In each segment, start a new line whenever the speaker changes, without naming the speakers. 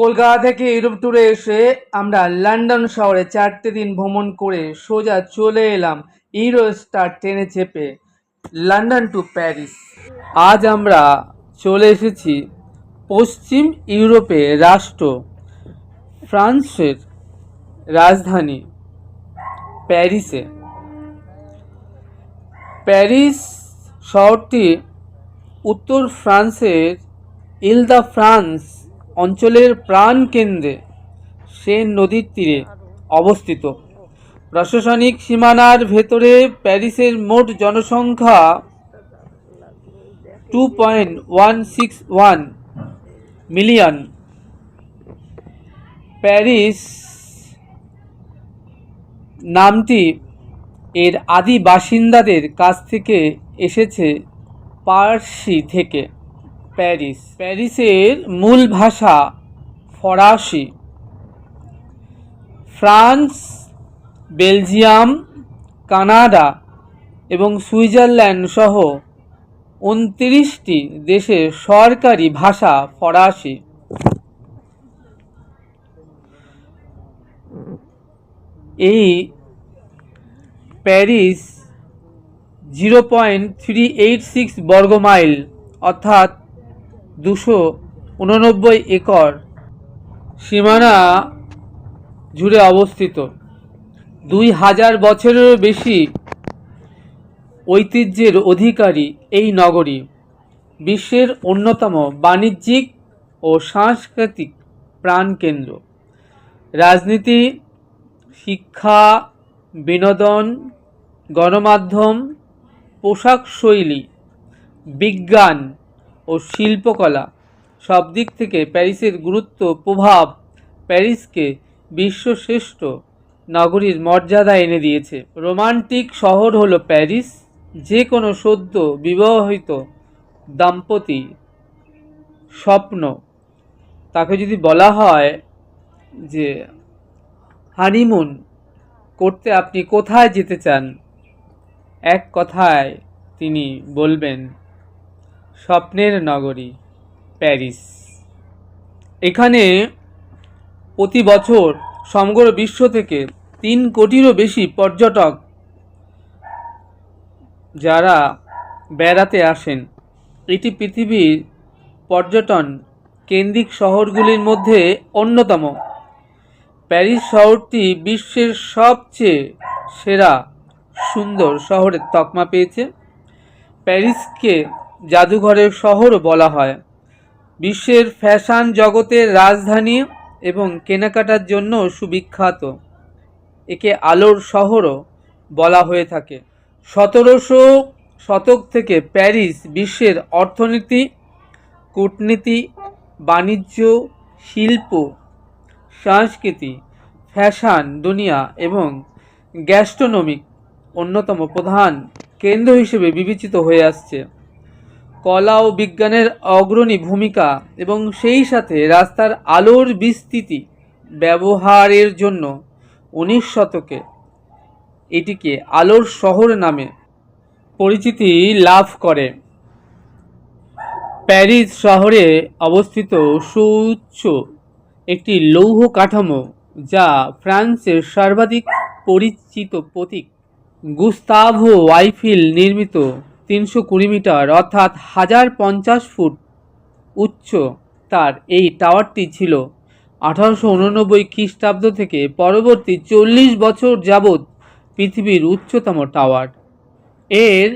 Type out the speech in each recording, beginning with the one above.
কলকাতা থেকে ইউরোপ ট্যুরে এসে আমরা লন্ডন শহরে চারটে দিন ভ্রমণ করে সোজা চলে এলাম ইউরো স্টার ট্রেনে চেপে, লন্ডন টু প্যারিস। আজ আমরা চলে এসেছি পশ্চিম ইউরোপে রাষ্ট্র, ফ্রান্সের রাজধানী প্যারিসে। প্যারিস শহরটি উত্তর ফ্রান্সের ইল দ্য ফ্রান্স অঞ্চলের প্রাণকেন্দ্রে সেন নদীর তীরে অবস্থিত। প্রশাসনিক সীমানার ভেতরে প্যারিসের মোট জনসংখ্যা two point one six one million. Paris নামটি এর আদি বাসিন্দাদের কাছ থেকে এসেছে পার্সি থেকে। প্যারিস। প্যারিসের মূল ভাষা ফরাসি। ফ্রান্স, বেলজিয়াম, কানাডা এবং সুইজারল্যান্ড সহ উনত্রিশটি দেশের সরকারি ভাষা ফরাসি। এই Paris zero point three eight six বর্গ মাইল অর্থাৎ দুশো উননব্বই একর সীমানা জুড়ে অবস্থিত। দুই হাজার বছরেরও বেশি ঐতিহ্যের অধিকারী এই নগরী বিশ্বের অন্যতম বাণিজ্যিক ও সাংস্কৃতিক প্রাণকেন্দ্র। রাজনীতি, শিক্ষা, বিনোদন, গণমাধ্যম, পোশাক শৈলী, বিজ্ঞান ও শিল্পকলা সব দিক থেকে প্যারিসের গুরুত্ব, প্রভাব প্যারিসকে বিশ্বশ্রেষ্ঠ নগরীর মর্যাদা এনে দিয়েছে। রোমান্টিক শহর হলো প্যারিস যে কোনো সদ্য বিবাহিত দাম্পতি স্বপ্ন। তাকে যদি বলা হয় যে, হানিমুন, করতে আপনি কোথায় যেতে চান? এক কথায় তিনি বলবেন স্বপ্নের নগরী, প্যারিস। এখানে প্রতি বছর সমগ্র বিশ্ব থেকে তিন কোটিরও বেশি পর্যটক যারা বেড়াতে আসেন। এটি পৃথিবীর পর্যটন কেন্দ্রিক শহরগুলির মধ্যে অন্যতম। প্যারিস শহরটি বিশ্বের সবচেয়ে সেরা সুন্দর শহরের তকমা পেয়েছে। প্যারিসকে জাদুঘরের শহরও বলা হয়। বিশ্বের ফ্যাশন জগতের রাজধানী এবং কেনাকাটার জন্য সুবিখ্যাত। একে আলোর শহরও বলা হয়ে থাকে। সতেরোশো শতক থেকে প্যারিস বিশ্বের অর্থনীতি, কূটনীতি, বাণিজ্য, শিল্প, সংস্কৃতি, ফ্যাশন, দুনিয়া এবং গ্যাস্ট্রোনমিক অন্যতম প্রধান কেন্দ্র হিসেবে বিবেচিত হয়ে আসছে। কলা ও বিজ্ঞানের অগ্রণী ভূমিকা এবং সেই সাথে রাস্তার আলোর বিস্তৃতি ব্যবহারের জন্য উনিশ শতকে এটিকে আলোর শহর নামে পরিচিতি লাভ করে। প্যারিস শহরে অবস্থিত সুউচ্চ একটি লৌহ কাঠামো যা ফ্রান্সের সর্বাধিক পরিচিত প্রতীক গুস্তাভো ওয়াইফিল নির্মিত। তিনশো কুড়ি মিটার, অর্থাৎ হাজার পঞ্চাশ ফুট উচ্চ তার এই টাওয়ারটি ছিল। আঠারোশো উননব্বই খ্রিস্টাব্দ থেকে পরবর্তী চল্লিশ বছর যাবৎ পৃথিবীর উচ্চতম টাওয়ার। এর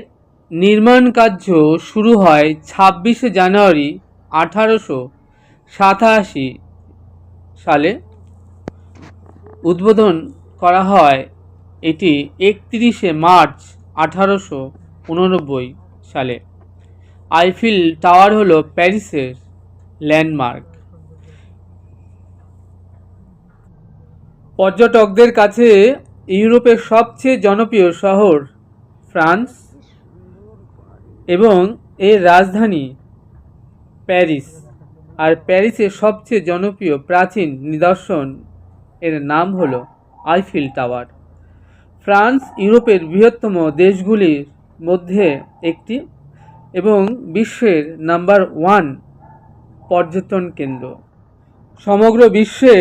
নির্মাণ কার্য শুরু হয় ছাব্বিশে জানুয়ারি আঠারোশো সাতাশি সালে। উদ্বোধন করা হয় এটি একত্রিশে মার্চ আঠারোশো উননব্বই সালে। আইফিল টাওয়ার হলো প্যারিসের ল্যান্ডমার্ক। পর্যটকদের কাছে ইউরোপের সবচেয়ে জনপ্রিয় শহর ফ্রান্স এবং এর রাজধানী প্যারিস। আর প্যারিসের সবচেয়ে জনপ্রিয় প্রাচীন নিদর্শন এর নাম হলো আইফিল টাওয়ার। ফ্রান্স ইউরোপের বৃহত্তম দেশগুলির মধ্যে একটি এবং বিশ্বের নাম্বার ওয়ান পর্যটন কেন্দ্র। সমগ্র বিশ্বে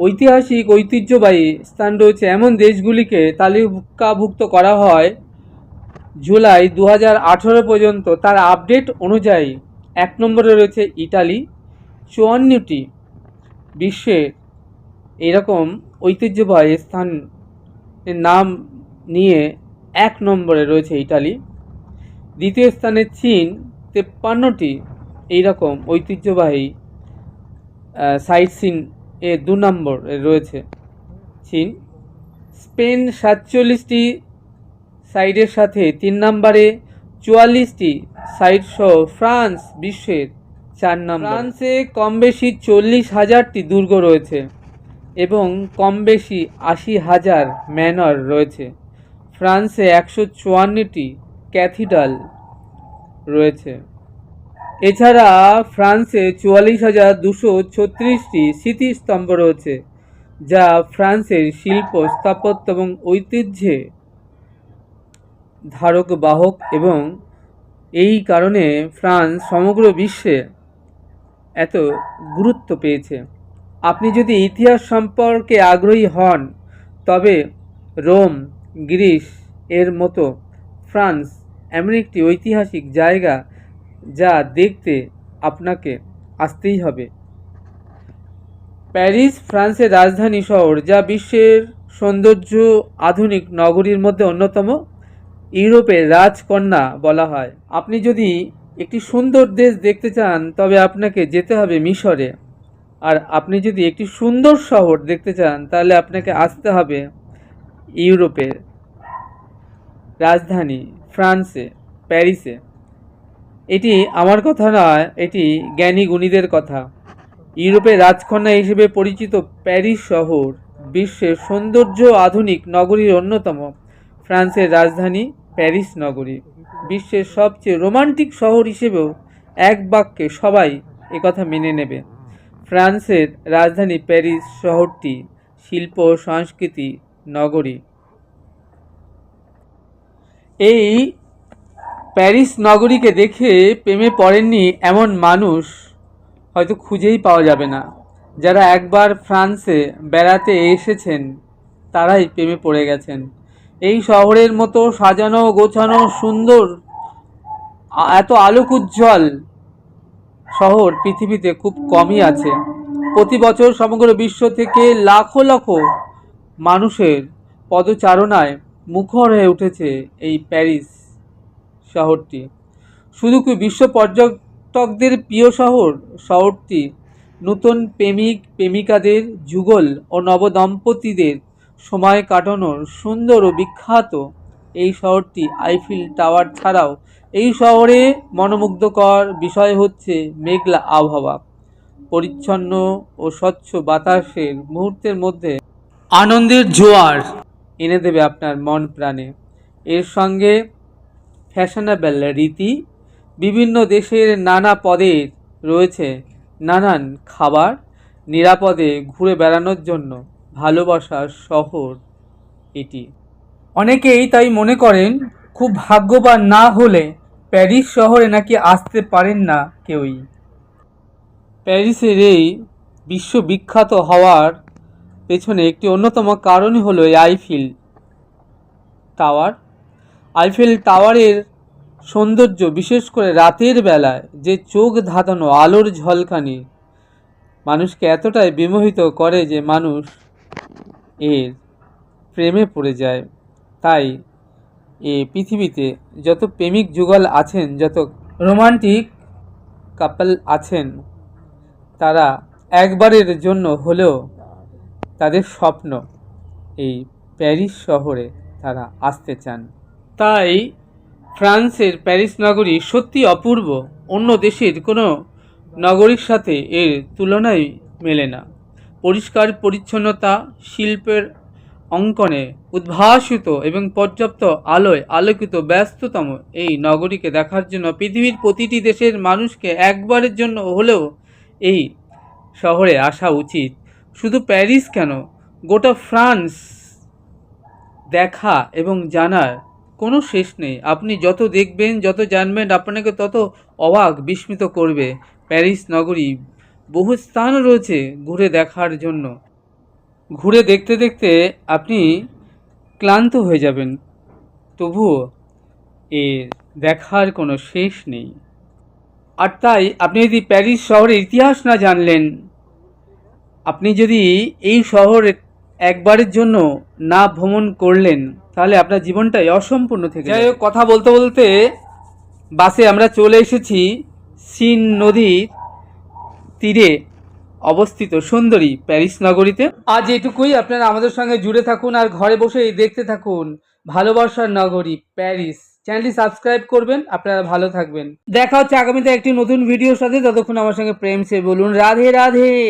ঐতিহাসিক ঐতিহ্যবাহী স্থান রয়েছে। এমন দেশগুলিকে তালিকাভুক্ত করা হয় জুলাই দু পর্যন্ত। তার আপডেট অনুযায়ী এক নম্বরে রয়েছে ইটালি। চুয়ান্নটি বিশ্বের এরকম ঐতিহ্যবাহী স্থানের নাম নিয়ে এক নম্বরে রয়েছে ইটালি। দ্বিতীয় স্থানে চীন, তেপ্পান্নটি এইরকম ঐতিহ্যবাহী সাইট সিন এ দু নম্বরে রয়েছে চীন। স্পেন সাতচল্লিশটি সাইডের সাথে তিন নম্বরে, চুয়াল্লিশটি সাইট সহ ফ্রান্স বিশ্বের চার নম্বর। ফ্রান্সে কম বেশি চল্লিশ হাজারটি দুর্গ রয়েছে এবং কম বেশি আশি হাজার ম্যানর রয়েছে। ফ্রান্সে একশো চুয়ান্নটি ক্যাথিড্রাল রয়েছে। এছাড়া ফ্রান্সে চুয়াল্লিশ হাজার দুশো ছত্রিশটি স্মৃতিস্তম্ভ রয়েছে, যা ফ্রান্সের শিল্প, স্থাপত্য এবং ঐতিহ্যে ধারক, বাহক এবং এই কারণে ফ্রান্স সমগ্র বিশ্বে এত গুরুত্ব পেয়েছে। আপনি যদি ইতিহাস সম্পর্কে আগ্রহী হন, তবে রোম গ্রিস এর মতো ফ্রান্স এমন একটি ঐতিহাসিক জায়গা যা দেখতে আপনাকে আসতেই হবে। প্যারিস, ফ্রান্সের রাজধানী শহর, যা বিশ্বের সৌন্দর্য আধুনিক নগরীর মধ্যে অন্যতম, ইউরোপের রাজকন্যা বলা হয়। আপনি যদি একটি সুন্দর দেশ দেখতে চান, তবে আপনাকে যেতে হবে মিশরে। আর আপনি যদি একটি সুন্দর শহর দেখতে চান, তাহলে আপনাকে আসতে হবে ইউরোপের রাজধানী ফ্রান্সে, প্যারিসে। এটি আমার কথা নয়, এটি জ্ঞানী গুণীদের কথা। ইউরোপের রাজকন্যা হিসেবে পরিচিত প্যারিস শহর বিশ্বের সৌন্দর্য আধুনিক নগরীর অন্যতম। ফ্রান্সের রাজধানী প্যারিস নগরী, বিশ্বের সবচেয়ে রোমান্টিক শহর হিসেবেও এক বাক্যে সবাই একথা মেনে নেবে। ফ্রান্সের রাজধানী প্যারিস শহরটি শিল্প সংস্কৃতি নগরী। এই প্যারিস নগরীকে দেখে প্রেমে পড়েননি এমন মানুষ হয়তো খুঁজেই পাওয়া যাবে না। যারা একবার ফ্রান্সে বেড়াতে এসেছেন, তারাই প্রেমে পড়ে গেছেন। এই শহরের মতো সাজানো, গোছানো, সুন্দর, এত আলোক উজ্জ্বল শহর পৃথিবীতে খুব কমই আছে। প্রতি বছর সমগ্র বিশ্ব থেকে লাখো লাখো মানুষের পদচারণায় মুখর হয়ে উঠেছে এই প্যারিস শহরটি। শুধু কি বিশ্ব পর্যটকদের প্রিয় শহর? শহরটি নতুন প্রেমিক, প্রেমিকাদের যুগল ও নবদম্পতিদের সময় কাটানোর সুন্দর ও বিখ্যাত এই শহরটি আইফিল টাওয়ার ছাড়াও এই শহরে মনোমুগ্ধকর বিষয় হচ্ছে মেঘলা আবহাওয়া। পরিচ্ছন্ন ও স্বচ্ছ বাতাসের মুহূর্তের মধ্যে আনন্দের জোয়ার। এনে দেবে আপনার মন প্রাণে। এর সঙ্গে ফ্যাশনেবল রীতি, বিভিন্ন দেশের নানা পদের রয়েছে নানান খাবার নিরাপদে ঘুরে বেড়ানোর জন্য। ভালোবাসার শহর এটি। অনেকেই তাই মনে করেন, খুব ভাগ্যবান না হলে প্যারিস শহরে নাকি আসতে পারেন না কেউই। প্যারিসের এই বিশ্ববিখ্যাত হওয়ার পেছনে একটি অন্যতম কারণই হলো এই আইফিল টাওয়ার। আইফেল টাওয়ারের সৌন্দর্য, বিশেষ করে রাতের বেলায় যে চোখ ধাঁধানো আলোর ঝলকানি, মানুষকে এতটাই বিমোহিত করে যে মানুষ এর প্রেমে পড়ে যায়। তাই এ পৃথিবীতে যত প্রেমিক যুগল আছেন, যত রোমান্টিক কাপল আছেন, তারা একবারের জন্য হলেও তাদের স্বপ্ন এই প্যারিস শহরে তারা আসতে চান। তাই ফ্রান্সের প্যারিস নগরী সত্যি অপূর্ব, অন্য দেশের কোনো নগরীর সাথে এর তুলনাই মেলে না। পরিষ্কার পরিচ্ছন্নতা, শিল্পের অঙ্কনে উদ্ভাসিত এবং পর্যাপ্ত আলোয় আলোকিত ব্যস্ততম এই নগরীকে দেখার জন্য পৃথিবীর প্রতিটি দেশের মানুষকে একবারের জন্য হলেও এই শহরে আসা উচিত। শুধু প্যারিস কেন? গোটা ফ্রান্স দেখা এবং জানার কোনো শেষ নেই। আপনি যত দেখবেন, যত জানবেন, আপনাকে তত অবাক, বিস্মিত করবে প্যারিস নগরী। বহু স্থান রয়েছে ঘুরে দেখার জন্য। ঘুরে দেখতে দেখতে আপনি ক্লান্ত হয়ে যাবেন। তবুও এর দেখার কোনো শেষ নেই। আর তাই আপনি যদি প্যারিস শহরের ইতিহাস না জানলেন আপনি যদি এই শহরে একবারের জন্য না ভ্রমণ করলেন তাহলে আপনার জীবনটাই অসম্পূর্ণ থেকে যাই হোক কথা বলতে বলতে বাসে আমরা চলে এসেছি সিন নদীর তীরে অবস্থিত সুন্দরী প্যারিস নগরীতে। আজ এটুকুই আপনারা আমাদের সঙ্গে জুড়ে থাকুন আর ঘরে বসেই দেখতে থাকুন ভালোবাসার নগরী প্যারিস। চ্যানেলটি সাবস্ক্রাইব করবেন আপনারা ভালো থাকবেন। দেখা হচ্ছে আগামীতে একটি নতুন ভিডিওর সাথে ততক্ষণ আমার সঙ্গে প্রেম সে বলুন। রাধে রাধে!